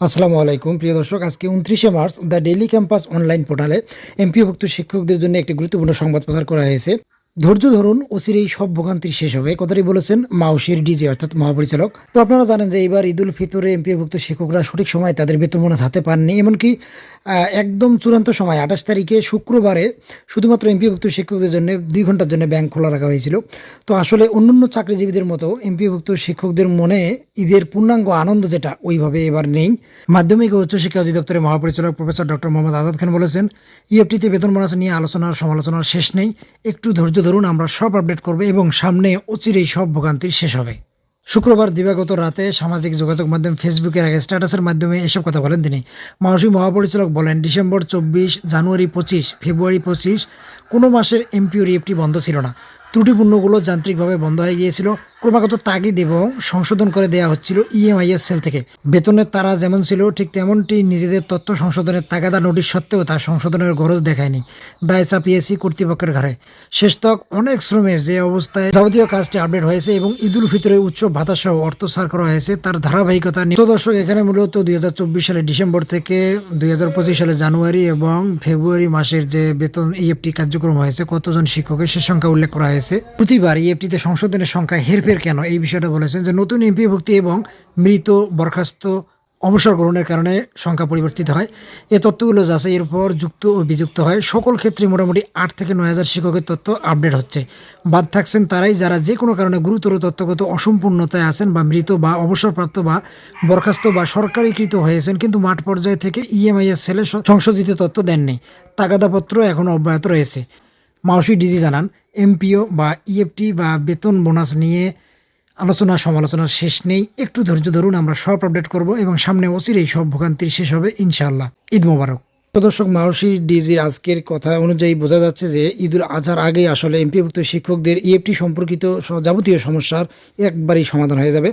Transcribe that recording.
আসসালামু আলাইকুম। প্রিয় দর্শক, আজকে উনত্রিশে March, the Daily Campus online portal এমপিওভুক্ত শিক্ষকদের জন্য একটি গুরুত্বপূর্ণ সংবাদ প্রচার করা হয়েছে। ধৈর্য ধরুন অচিরেই সব ভোগান্তি শেষ হবে। কথাটি বলেছেন মাউসির ডিজি, অর্থাৎ মহাপরিচালক। তো আপনারা জানেন যে এবার ঈদুল ফিতরে এমপিওভুক্ত শিক্ষকরা সঠিক সময় তাদের বেতন বোনাস হাতে পাননি। এমনকি একদম চূড়ান্ত সময়, আঠাশ তারিখে শুক্রবারে শুধুমাত্র এমপিওভুক্ত শিক্ষকদের জন্য দুই ঘণ্টার জন্য ব্যাংক খোলা রাখা হয়েছিল। তো আসলে অন্যান্য চাকরিজীবীদের মতো এমপিওভুক্ত শিক্ষকদের মনে ঈদের পূর্ণাঙ্গ আনন্দ যেটা, ওইভাবে এবার নেই। মাধ্যমিক ও উচ্চশিক্ষা অধিদপ্তরের মহাপরিচালক প্রফেসর ডক্টর মোহাম্মদ আজাদ খান বলেছেন, ইএফটিতে বেতন বোনাস নিয়ে আলোচনার, সমালোচনার শেষ নেই। একটু ধৈর্য ধরুন আমরা সব আপডেট করব এবং সামনে অচিরেই সব ভোগান্তির শেষ হবে। শুক্রবার দিবাগত রাতে সামাজিক যোগাযোগ মাধ্যম ফেসবুকের আগে স্ট্যাটাসের মাধ্যমে এসব কথা বলেন তিনি। মানসিক মহাপরিচালক বলেন, ডিসেম্বর চব্বিশ, জানুয়ারি পঁচিশ, ফেব্রুয়ারি পঁচিশ, কোনো মাসের এমপিও রিএফটি বন্ধ ছিল না। ত্রুটিপূর্ণগুলো যান্ত্রিকভাবে বন্ধ হয়ে গিয়েছিল। ক্রমাগত তাগিদ এবং সংশোধন করে দেওয়া হচ্ছিল ইএমআইএস সেল থেকে। বেতনের তারা যেমন ছিল, ঠিক তেমনটি নিজেদের তথ্য সংশোধনের তাগাদা নোটিশ সত্ত্বেও তা সংশোধনের গরজ দেখায়নি দায় চাপিয়েছি কর্তৃপক্ষের ঘাড়ে। শেষতক অনেক শ্রমে যে অবস্থায় যাবতীয় কাজটি আপডেট হয়েছে এবং ঈদুল ফিতরে উচ্চ ভাতা সহ অর্থ সার করা হয়েছে, তার ধারাবাহিকতা নিয়ে- দর্শক এখানে মূলত দুই হাজার চব্বিশ সালে ডিসেম্বর থেকে দুই হাজার পঁচিশ সালে জানুয়ারি এবং ফেব্রুয়ারি মাসের যে বেতন ইএফটি কার্যক্রম হয়েছে, কতজন শিক্ষকের সে সংখ্যা উল্লেখ করা হয়েছে। প্রতিবার ইএফটিতে সংশোধনের সংখ্যা হেরফের কেন? এই বিষয়টা বলেছেন যে নতুন এমপি ভুক্তি এবং মৃত বরখাস্ত অবসর গ্রহণের কারণে সংখ্যা পরিবর্তিত হয়। এ তথ্যগুলো যাচাইয়ের পর যুক্ত ও বিযুক্ত হয়। সকল ক্ষেত্রে মোটামুটি আট থেকে নয় হাজার শিক্ষকের তথ্য আপডেট হচ্ছে। বাদ থাকছেন তারাই যারা যে কোনো কারণে গুরুতর তথ্যগত অসম্পূর্ণতায় আছেন বা মৃত বা অবসরপ্রাপ্ত বা বরখাস্ত বা সরকারিকৃত হয়েছেন কিন্তু মাঠ পর্যায়ে থেকে ইএমআইএস স- সংশোধিত তথ্য দেননি। তাগাদাপত্র এখনও অব্যাহত রয়েছে। মাউসি ডিজি জানান এমপিও বা ইএফটি বা বেতন বোনাস নিয়ে আলোচনা সমালোচনা শেষ নেই। একটু ধৈর্য ধরুন, আমরা সব আপডেট করব এবং সামনে অচিরেই সব ভোগান্তির শেষ হবে ইনশাল্লাহ ঈদ মোবারক। দর্শক, মাউসি ডিজির আজকের কথা অনুযায়ী বোঝা যাচ্ছে যে ঈদুল আজহার আগেই আসলে এমপিভুক্ত শিক্ষকদের ইএফটি সম্পর্কিত যাবতীয় সমস্যার একবারই সমাধান হয়ে যাবে।